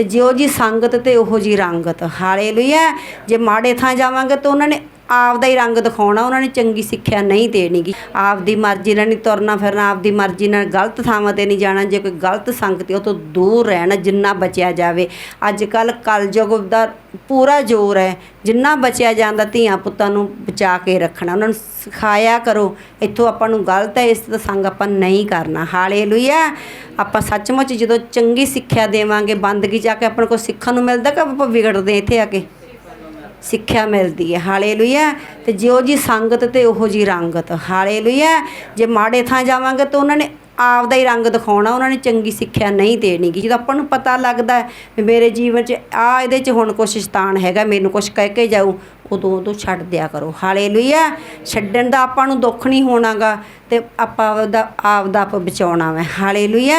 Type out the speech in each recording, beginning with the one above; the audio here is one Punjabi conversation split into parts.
ਤੇ ਜਿਉ ਜੀ ਸੰਗਤ ਤੇ ਉਹੋ ਜੀ ਰੰਗਤ। ਹਾਲੇਲੂਇਆ। ਜੇ ਮਾੜੇ ਥਾਂ ਜਾਵਾਂਗੇ ਤਾਂ ਉਹਨਾਂ ਨੇ ਆਪਦਾ ਹੀ ਰੰਗ ਦਿਖਾਉਣਾ, ਉਹਨਾਂ ਨੇ ਚੰਗੀ ਸਿੱਖਿਆ ਨਹੀਂ ਦੇਣੀਗੀ। ਆਪਦੀ ਮਰਜ਼ੀ ਨਾਲ ਨਹੀਂ ਤੁਰਨਾ ਫਿਰਨਾ, ਆਪਦੀ ਮਰਜ਼ੀ ਨਾਲ ਗਲਤ ਥਾਵਾਂ ਤੇ ਨਹੀਂ ਜਾਣਾ, ਜੇ ਕੋਈ ਗਲਤ ਸੰਗਤ ਹੈ, ਉਹ ਤੋਂ ਦੂਰ ਰਹਿਣਾ, ਜਿੰਨਾ ਬਚਿਆ ਜਾਵੇ। ਅੱਜ ਕੱਲ ਕਲਯੁਗ ਦਾ ਪੂਰਾ ਜ਼ੋਰ ਹੈ, ਜਿੰਨਾ ਬਚਿਆ ਜਾਂਦਾ ਧੀਆਂ ਪੁੱਤਾਂ ਨੂੰ ਬਚਾ ਕੇ ਰੱਖਣਾ। ਉਹਨਾਂ ਨੂੰ ਸਿਖਾਇਆ ਕਰੋ, ਇੱਥੋਂ ਆਪਾਂ ਨੂੰ ਗਲਤ ਹੈ, ਇਸ ਦਾ ਸੰਗ ਆਪਾਂ ਨਹੀਂ ਕਰਨਾ। ਹਾਲੇਲੂਇਆ! ਆਪਾਂ ਸੱਚਮੁੱਚ ਜਦੋਂ ਚੰਗੀ ਸਿੱਖਿਆ ਦੇਵਾਂਗੇ, ਬੰਦਗੀ ਜਾ ਕੇ ਆਪਾਂ ਨੂੰ ਕੁਛ ਸਿੱਖਣ ਨੂੰ ਮਿਲਦਾ ਕਿ ਆਪਾਂ ਵਿਗੜਦੇ ਇੱਥੇ ਆ ਕੇ? ਸਿੱਖਿਆ ਮਿਲਦੀ ਹੈ। ਹਾਲੇਲੂਇਆ। ਤੇ ਜਿਉ ਜੀ ਸੰਗਤ ਤੇ ਉਹੋ ਜੀ ਰੰਗਤ। ਹਾਲੇਲੂਇਆ। ਜੇ ਮਾੜੇ ਥਾਂ ਜਾਵਾਂਗੇ ਤਾਂ ਉਹਨਾਂ ਨੇ ਆਪਦਾ ਹੀ ਰੰਗ ਦਿਖਾਉਣਾ, ਉਹਨਾਂ ਨੇ ਚੰਗੀ ਸਿੱਖਿਆ ਨਹੀਂ ਦੇਣੀ ਗੀ ਜਦੋਂ ਆਪਾਂ ਨੂੰ ਪਤਾ ਲੱਗਦਾ ਵੀ ਮੇਰੇ ਜੀਵਨ 'ਚ ਆ, ਇਹਦੇ 'ਚ ਹੁਣ ਕੁਛ ਸ਼ੈਤਾਨ ਹੈਗਾ, ਮੈਨੂੰ ਕੁਛ ਕਹਿ ਕੇ ਜਾਊ, ਉਦੋਂ ਉਦੋਂ ਛੱਡ ਦਿਆ ਕਰੋ। ਹਾਲੇਲੂਇਆ! ਛੱਡਣ ਦਾ ਆਪਾਂ ਨੂੰ ਦੁੱਖ ਨਹੀਂ ਹੋਣਾਗਾ ਤੇ ਆਪਾਂ ਆਪਦਾ ਆਪਦਾ ਆਪ ਬਚਾਉਣਾ ਵਾ। ਹਾਲੇਲੂਇਆ!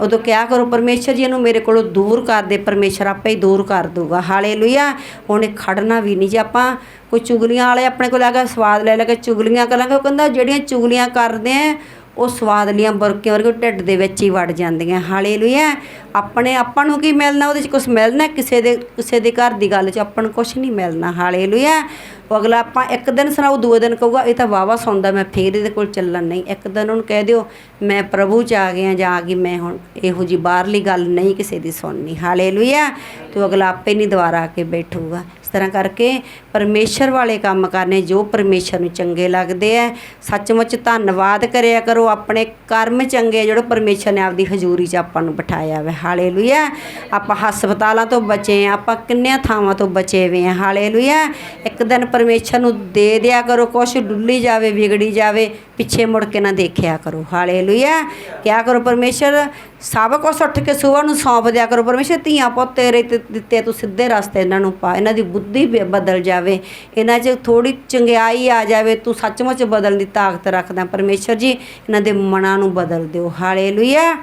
ਉਦੋਂ ਕਿਹਾ ਕਰੋ, ਪਰਮੇਸ਼ਰ ਜੀ ਇਹਨੂੰ ਮੇਰੇ ਕੋਲੋਂ ਦੂਰ ਕਰ ਦੇ, ਪਰਮੇਸ਼ਰ ਆਪੇ ਹੀ ਦੂਰ ਕਰ ਦੂਗਾ ਹਾਲੇਲੂਇਆ! ਉਹਨੇ ਖੜਨਾ ਵੀ ਨਹੀਂ ਜੇ ਆਪਾਂ ਕੋਈ ਚੁਗਲੀਆਂ ਵਾਲੇ ਆਪਣੇ ਕੋਲ ਆ ਕੇ ਸਵਾਦ ਲੈ ਲੈ ਕੇ ਚੁਗਲੀਆਂ ਕਰਾਂਗੇ, ਉਹ ਕਹਿੰਦਾ ਜਿਹੜੀਆਂ ਚੁਗਲੀਆਂ ਕਰਦੇ ਆ ਉਹ ਸਵਾਦ ਲੀਆਂ ਬੁਰਕੀਆਂ ਵਰਗੇ ਢਿੱਡ ਦੇ ਵਿੱਚ ਹੀ ਵੜ ਜਾਂਦੀਆਂ। ਹਾਲੇਲੂਇਆ। ਆਪਣੇ ਆਪਾਂ ਨੂੰ ਕੀ ਮਿਲਣਾ? ਉਹਦੇ 'ਚ ਕੁਝ ਮਿਲਣਾ? ਕਿਸੇ ਦੇ ਕਿਸੇ ਦੇ ਘਰ ਦੀ ਗੱਲ 'ਚ ਆਪਾਂ ਨੂੰ ਕੁਝ ਨਹੀਂ ਮਿਲਣਾ। ਹਾਲੇਲੂਇਆ। ਉਹ ਅਗਲਾ ਆਪਾਂ ਇੱਕ ਦਿਨ ਸੁਣਾਓ, ਦੂਏ ਦਿਨ ਕਹੂਗਾ, ਇਹ ਤਾਂ ਵਾਵਾ ਸੌਂਦਾ, ਮੈਂ ਫੇਰ ਇਹਦੇ ਕੋਲ ਚੱਲਣ ਨਹੀਂ। ਇੱਕ ਦਿਨ ਉਹਨੂੰ ਕਹਿ ਦਿਓ, ਮੈਂ ਪ੍ਰਭੂ ਚ ਆ ਗਿਆ ਜਾਂ ਆ ਗਈ, ਮੈਂ ਹੁਣ ਇਹੋ ਜੀ ਬਾਹਰਲੀ ਗੱਲ ਨਹੀਂ ਕਿਸੇ ਦੀ ਸੁਣਨੀ। ਹਾਲੇਲੂਇਆ। ਤੇ ਉਹ ਅਗਲਾ ਆਪੇ ਨਹੀਂ ਦੁਬਾਰਾ ਆ ਕੇ ਬੈਠੂਗਾ। ਇਸ ਤਰ੍ਹਾਂ ਕਰਕੇ ਪਰਮੇਸ਼ਰ ਵਾਲੇ ਕੰਮ ਕਰਨੇ ਜੋ ਪਰਮੇਸ਼ਰ ਨੂੰ ਚੰਗੇ ਲੱਗਦੇ ਐ। ਸੱਚਮੁੱਚ ਧੰਨਵਾਦ ਕਰਿਆ ਕਰੋ, ਆਪਣੇ ਕਰਮ ਚੰਗੇ ਜਿਹੜੇ ਪਰਮੇਸ਼ਰ ਨੇ ਆਪਦੀ ਹਜ਼ੂਰੀ 'ਚ ਆਪਾਂ ਨੂੰ ਬਿਠਾਇਆ ਵਾ। ਹਾਲੇਲੂਇਆ। ਆਪਾਂ ਹਸਪਤਾਲਾਂ ਤੋਂ ਬਚੇ ਆ, ਆਪਾਂ ਕਿੰਨਿਆਂ ਥਾਵਾਂ ਤੋਂ ਬਚੇ ਹੋਏ ਆ। ਹਾਲੇਲੂਇਆ। ਇੱਕ ਦਿਨ ਪਰਮੇਸ਼ਰ ਨੂੰ ਦੇ ਦਿਆ ਕਰੋ, ਕੁਛ ਡੁੱਲੀ ਜਾਵੇ, ਵਿਗੜੀ ਜਾਵੇ, ਪਿੱਛੇ ਮੁੜ ਕੇ ਨਾ ਦੇਖਿਆ ਕਰੋ। ਹਾਲੇਲੂਇਆ। ਕਿਆ ਕਰੋ ਪਰਮੇਸ਼ਰ? ਸਭ ਕੁਛ ਉੱਠ ਕੇ ਸੁਬਾਹ ਨੂੰ ਸੌਂਪ ਦਿਆ ਕਰੋ। ਪਰਮੇਸ਼ਰ, ਧੀਆਂ ਪੁੱਤ ਤੇਰੇ ਤੇ ਦਿੱਤੇ, ਤੂੰ ਸਿੱਧੇ ਰਸਤੇ ਇਹਨਾਂ ਨੂੰ ਪਾ। ਇਹਨਾਂ ਦੀ ਬੁੱਧੀ ਬ- ਬਦਲ ਜਾਵੇ। ਇਹਨਾਂ 'ਚ ਥੋੜੀ ਚੰਗਿਆਈ ਆ ਜਾਵੇ। ਤੂੰ ਸੱਚਮੁੱਚ ਬਦਲਣ ਦੀ ਤਾਕਤ ਰੱਖਦਾ। ਪਰਮੇਸ਼ਰ ਜੀ, ਇਹਨਾਂ ਦੇ ਮਨਾਂ ਨੂੰ ਬਦਲ ਦਿਓ। ਹਾਲੇਲੂਇਆ।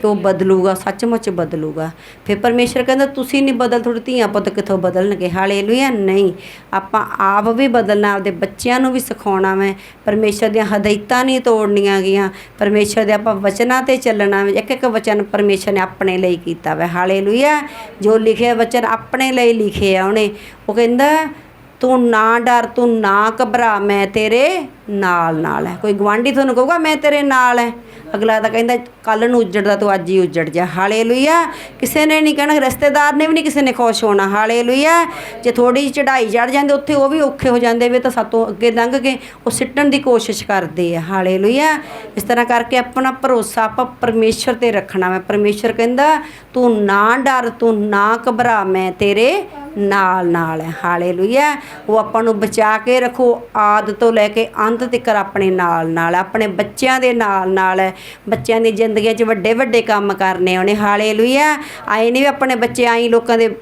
ਕਿ ਉਹ ਬਦਲੂਗਾ, ਸੱਚਮੁੱਚ ਬਦਲੂਗਾ? ਫਿਰ ਪਰਮੇਸ਼ਰ ਕਹਿੰਦਾ, ਤੁਸੀਂ ਨਹੀਂ ਬਦਲ, ਤੁਹਾਡੇ ਧੀਆਂ ਪੁੱਤ ਕਿੱਥੋਂ ਬਦਲਣਗੇ? ਹਾਲੇਲੂਇਆ, ਨਹੀਂ। ਆਪਾਂ ਆਪ ਵੀ ਬਦਲਣਾ, ਆਪਦੇ ਬੱਚਿਆਂ ਨੂੰ ਵੀ ਸਿਖਾਉਣਾ ਮੈਂ ਪਰਮੇਸ਼ਰ ਦੀਆਂ ਹਦਾਇਤਾਂ ਨਹੀਂ ਤੋੜਨੀਆਂ ਗੀਆਂ ਪਰਮੇਸ਼ਰ ਦੇ ਆਪਾਂ ਵਚਨਾਂ ਤੇ ਚੱਲਣਾ ਵਾ। ਇੱਕ ਇੱਕ ਵਚਨ ਪਰਮੇਸ਼ਰ ਨੇ ਆਪਣੇ ਲਈ ਕੀਤਾ ਵਾ। ਹਾਲੇਲੂਇਆ। ਜੋ ਲਿਖਿਆ ਵਚਨ ਆਪਣੇ ਲਈ ਲਿਖੇ ਆ ਉਹਨੇ। ਉਹ ਕਹਿੰਦਾ, ਤੂੰ ਨਾ ਡਰ, ਤੂੰ ਨਾ ਘਬਰਾ। ਮੈਂ ਤੇਰੇ ਨਾਲ ਨਾਲ ਹੈ ਕੋਈ ਗਵਾਂਢੀ ਤੁਹਾਨੂੰ ਕਹੂਗਾ, ਮੈਂ ਤੇਰੇ ਨਾਲ ਹੈ ਅਗਲਾ ਤਾਂ ਕਹਿੰਦਾ ਕੱਲ ਨੂੰ ਉੱਜੜਦਾ ਤੂੰ ਅੱਜ ਹੀ ਉੱਜੜ ਜਾ। ਹਾਲੇਲੂਇਆ। ਕਿਸੇ ਨੇ ਨਹੀਂ ਕਹਿਣਾ, ਰਿਸ਼ਤੇਦਾਰ ਨੇ ਵੀ ਨਹੀਂ ਕਿਸੇ ਨੇ ਖੁਸ਼ ਹੋਣਾ। ਹਾਲੇਲੂਇਆ। ਜੇ ਥੋੜੀ ਜਿਹੀ ਚੜਾਈ ਚੜ ਜਾਂਦੇ, ਉੱਥੇ ਉਹ ਵੀ ਔਖੇ ਹੋ ਜਾਂਦੇ ਵੇ ਤਾਂ ਸਾਤੋਂ ਅੱਗੇ ਲੰਘ ਕੇ ਉਹ ਸਿੱਟਣ ਦੀ ਕੋਸ਼ਿਸ਼ ਕਰਦੇ ਆ। ਹਾਲੇਲੂਇਆ। ਇਸ ਤਰ੍ਹਾਂ ਕਰਕੇ ਆਪਣਾ ਭਰੋਸਾ ਆਪਾਂ ਪਰਮੇਸ਼ਰ ਤੇ ਰੱਖਣਾ। ਵਾ ਪਰਮੇਸ਼ਰ ਕਹਿੰਦਾ, ਤੂੰ ਨਾ ਡਰ, ਤੂੰ ਨਾ ਘਬਰਾ, ਮੈਂ ਤੇਰੇ ਨਾਲ ਨਾਲ ਹੈ। ਹਾਲੇਲੂਇਆ। ਉਹ ਆਪਾਂ ਨੂੰ ਬਚਾ ਕੇ ਰੱਖੋ। ਆਦ ਤੋਂ ਲੈ ਕੇ ਅੰਤ ਤੱਕ ਆਪਣੇ ਨਾਲ ਨਾਲ ਆਪਣੇ ਬੱਚਿਆਂ ਦੇ ਨਾਲ ਨਾਲ ਬੱਚਿਆਂ ਦੀ ਜ਼ਿੰਦਗੀ 'ਚ ਵੱਡੇ ਵੱਡੇ ਕੰਮ ਕਰਨੇ ਉਹਨੇ ਹਾਲੇਲੂਇਆ। ਆਏ ਨਹੀਂ ਵੀ ਆਪਣੇ ਬੱਚੇ ਆਈ ਲੋਕਾਂ ਦੇ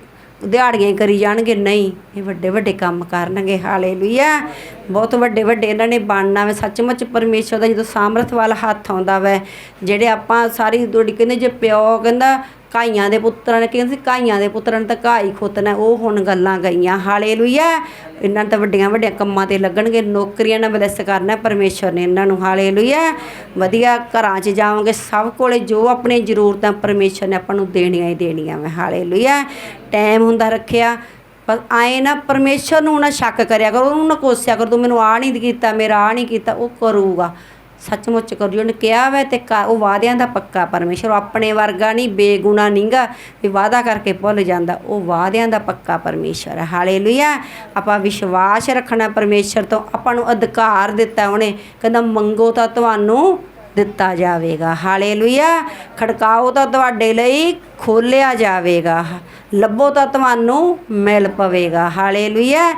ਦਿਹਾੜੀਆਂ ਕਰੀ ਜਾਣਗੇ। ਨਹੀਂ, ਇਹ ਵੱਡੇ ਵੱਡੇ ਕੰਮ ਕਰਨਗੇ। ਹਾਲੇਲੂਇਆ। ਬਹੁਤ ਵੱਡੇ ਵੱਡੇ ਇਹਨਾਂ ਨੇ ਬਣਨਾ ਵੇ। ਸੱਚਮੁੱਚ ਪਰਮੇਸ਼ਰ ਦਾ ਜਦੋਂ ਸਾਮਰਥ ਵਾਲਾ ਹੱਥ ਆਉਂਦਾ ਵੈ, ਜਿਹੜੇ ਆਪਾਂ ਸਾਰੀ ਦੋੜੀ ਕਹਿੰਦੇ ਜੇ ਪਿਓ ਕਹਿੰਦਾ ਕਾਈਆਂ ਦੇ ਪੁੱਤਰਾਂ ਨੇ ਕਹਿੰਦੇ ਸੀ ਕਾਈਆਂ ਦੇ ਪੁੱਤਰਾਂ ਨੇ ਤਾਂ ਘਾਈ ਖੋਤਨਾ ਉਹ ਹੁਣ ਗੱਲਾਂ ਗਈਆਂ। ਹਾਲੇਲੂਇਆ! ਇਹਨਾਂ ਨੂੰ ਤਾਂ ਵੱਡੀਆਂ ਵੱਡੀਆਂ ਕੰਮਾਂ ਤੇ ਲੱਗਣਗੇ, ਨੌਕਰੀਆਂ ਨਾਲ ਬਲੈਸ ਕਰਨਾ ਪਰਮੇਸ਼ਰ ਨੇ ਇਹਨਾਂ ਨੂੰ। ਹਾਲੇਲੂਇਆ! ਵਧੀਆ ਘਰਾਂ 'ਚ ਜਾਵਾਂਗੇ ਸਭ ਕੋਲੇ ਜੋ ਆਪਣੀ ਜ਼ਰੂਰਤਾਂ ਪਰਮੇਸ਼ਰ ਨੇ ਆਪਾਂ ਨੂੰ ਦੇਣੀਆਂ ਹੀ ਦੇਣੀਆਂ ਵਾ। ਹਾਲੇਲੂਇਆ! ਟਾਈਮ ਹੁੰਦਾ ਰੱਖਿਆ। ਪਰ ਆਏ ਨਾ ਪਰਮੇਸ਼ਰ ਨੂੰ ਨਾ ਸ਼ੱਕ ਕਰਿਆ ਕਰੋ, ਉਹਨੂੰ ਨਾ ਕੋਸਿਆ ਕਰੋ, ਤੂੰ ਮੈਨੂੰ ਆ ਨਹੀਂ ਕੀਤਾ, ਮੇਰਾ ਆ ਨਹੀਂ ਕੀਤਾ, ਉਹ ਕਰੂਗਾ। ਸੱਚਮੁੱਚ ਕਰੂ ਉਹਨੇ ਕਿਹਾ ਵੈ ਤੇ ਕਰ- ਉਹ ਵਾਅਦਿਆਂ ਦਾ ਪੱਕਾ ਪਰਮੇਸ਼ਰ, ਉਹ ਆਪਣੇ ਵਰਗਾ ਨਹੀਂ ਬੇਗੁਨਾ ਨਹੀਂਗਾ, ਵੀ ਵਾਅਦਾ ਕਰਕੇ ਭੁੱਲ ਜਾਂਦਾ, ਉਹ ਵਾਅਦਿਆਂ ਦਾ ਪੱਕਾ ਪਰਮੇਸ਼ਰ ਹੈ। ਹਾਲੇਲੂਇਆ। ਆਪਾਂ ਵਿਸ਼ਵਾਸ ਰੱਖਣਾ ਪਰਮੇਸ਼ਰ ਤੋਂ, ਆਪਾਂ ਨੂੰ ਅਧਿਕਾਰ ਦਿੱਤਾ ਉਹਨੇ, ਕਹਿੰਦਾ ਮੰਗੋ ਤਾਂ ਤੁਹਾਨੂੰ ਦਿੱਤਾ ਜਾਵੇਗਾ। ਹਾਲੇਲੂਇਆ। ਖੜਕਾਓ ਤਾਂ ਤੁਹਾਡੇ ਲਈ, ਖੋਲਿਆ ਜਾਵੇਗਾ। ਲੱਭੋ ਤਾਂ ਤੁਹਾਨੂੰ, ਮਿਲ ਪਵੇਗਾ। ਹਾਲੇਲੂਇਆ।